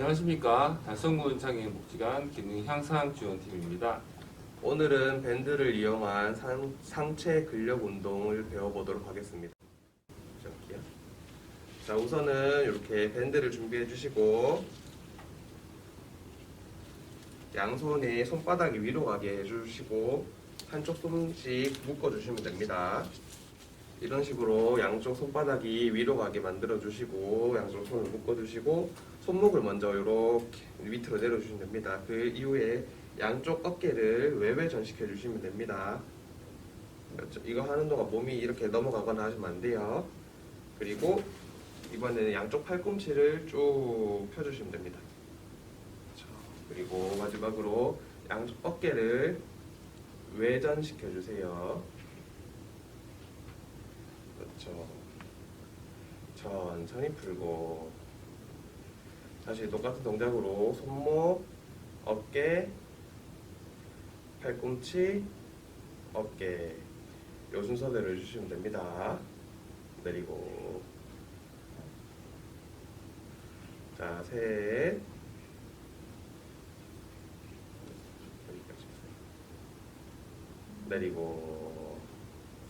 안녕하십니까 달성군 장애인 복지관 기능 향상 지원팀입니다. 오늘은 밴드를 이용한 상, 상체 근력 운동을 배워보도록 하겠습니다. 자, 우선은 이렇게 밴드를 준비해 주시고 양손이 손바닥이 위로 가게 해주시고 한쪽 손씩 묶어 주시면 됩니다. 이런 식으로 양쪽 손바닥이 위로 가게 만들어 주시고 양쪽 손을 묶어 주시고 손목을 먼저 이렇게 밑으로 내려 주시면 됩니다. 그 이후에 양쪽 어깨를 외외 전시켜 주시면 됩니다. 그렇죠. 이거 하는 동안 몸이 이렇게 넘어가거나 하시면 안 돼요. 그리고 이번에는 양쪽 팔꿈치를 쭉 펴주시면 됩니다. 그렇죠. 그리고 마지막으로 양쪽 어깨를 외전시켜 주세요. 그렇죠. 천천히 풀고 다시 똑같은 동작으로 손목, 어깨, 팔꿈치, 어깨. 요 순서대로 해주시면 됩니다. 내리고. 자, 셋. 내리고.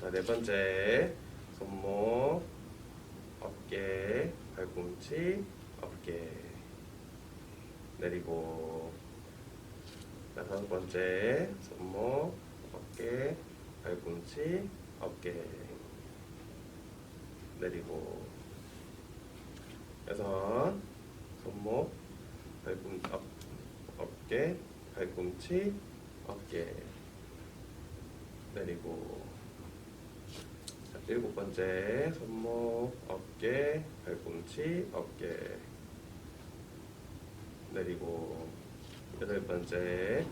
자, 네 번째. 손목, 어깨, 팔꿈치, 어깨 내리고. 자, 다섯 번째. 손목, 어깨, 팔꿈치, 어깨. 내리고. 여섯. 손목, 팔꿈, 어, 어깨, 팔꿈치, 어깨. 내리고. 자, 일곱 번째. 손목, 어깨, 팔꿈치, 어깨 내리고 여덟 번째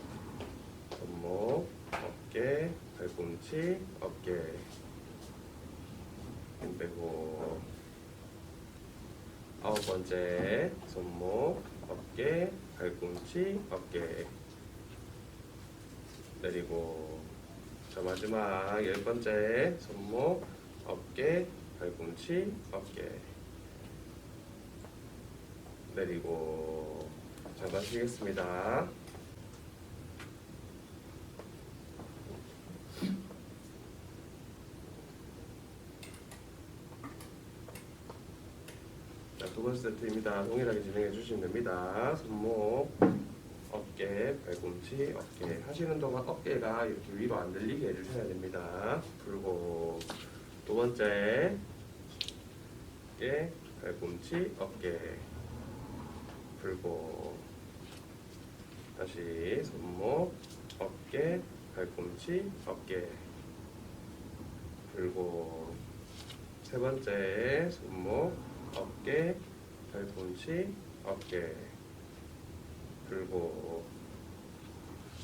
손목, 어깨, 팔꿈치, 어깨. 힘 빼고. 아홉 번째 손목, 어깨, 팔꿈치, 어깨. 내리고. 자 마지막 열 번째 손목, 어깨, 팔꿈치, 어깨. 내리고 잠깐 쉬겠습니다. 자, 두 번째 세트입니다. 동일하게 진행해 주시면 됩니다. 손목, 어깨, 팔꿈치, 어깨. 하시는 동안 어깨가 이렇게 위로 안 들리게 해주셔야 됩니다. 풀고 두 번째, 어깨, 팔꿈치, 어깨. 풀고 다시 손목, 어깨, 팔꿈치, 어깨. 풀고 세 번째 손목, 어깨, 팔꿈치, 어깨. 풀고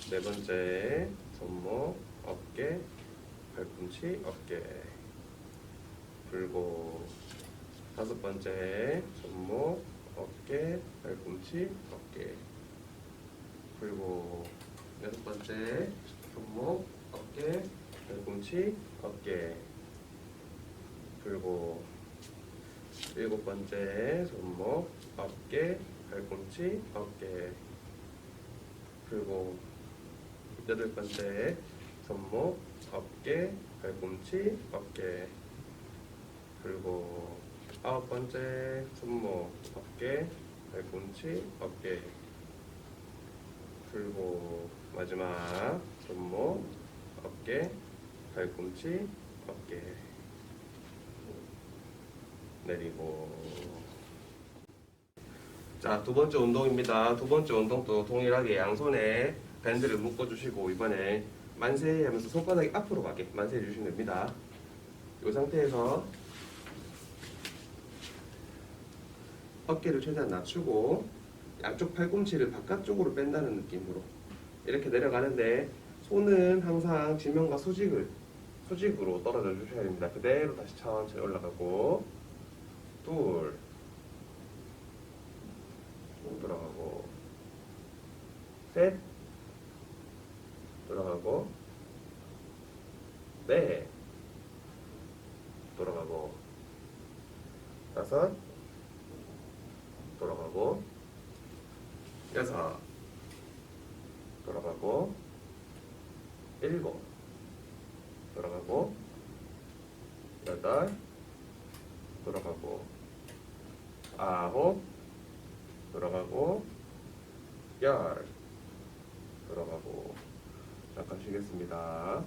네 번째 손목, 어깨, 팔꿈치, 어깨. 풀고 다섯 번째 손목, 어깨, 팔꿈치, 어깨. 풀고 여섯 번째 손목, 어깨, 팔꿈치, 어깨. 풀고 일곱 번째 손목, 어깨, 팔꿈치, 어깨. 풀고 여덟 번째 손목, 어깨, 팔꿈치, 어깨. 풀고 아홉 번째 손목, 어깨, 팔꿈치, 어깨. 풀고 마지막 손목, 어깨, 팔꿈치, 어깨. 내리고 자, 두 번째 운동입니다. 두 번째 운동도 동일하게 양손에 밴드를 묶어주시고 이번에 만세 하면서 손바닥이 앞으로 가게 만세 해주시면 됩니다. 이 상태에서 어깨를 최대한 낮추고 양쪽 팔꿈치를 바깥쪽으로 뺀다는 느낌으로 이렇게 내려가는데 손은 항상 지면과 수직을 수직으로 떨어져 주셔야 됩니다. 그대로 다시 천천히 올라가고. 둘, 쭉 들어가고. 셋, 돌아가고. 넷, 돌아가고. 다섯, 돌아가고 여섯 돌아가고 일곱 돌아가고 여덟 돌아가고 아홉 돌아가고 열 돌아가고 잠깐 쉬겠습니다.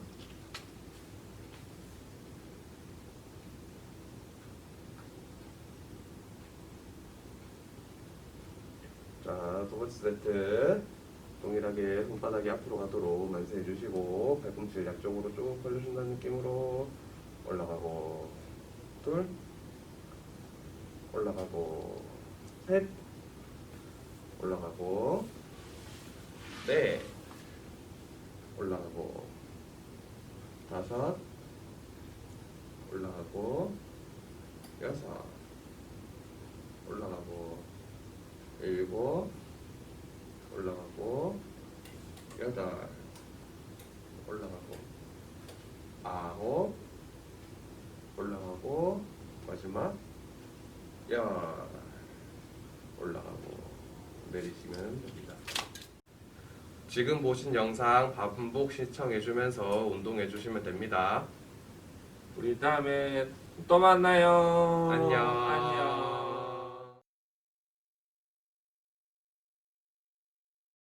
자, 두 번째 세트. 동일하게 손바닥이 앞으로 가도록 만세해 주시고 발꿈치를 양쪽으로 쭉 벌려준다는 느낌으로 올라가고. 둘. 올라가고. 셋. 올라가고. 넷 올라가고. 다섯. 올라가고. 여섯. 올라가고. 일곱 올라가고 여덟 올라가고 아홉 올라가고 마지막 열 올라가고 내리시면 됩니다. 지금 보신 영상 반복 시청해주면서 운동해주시면 됩니다. 우리 다음에 또 만나요. 안녕. 안녕.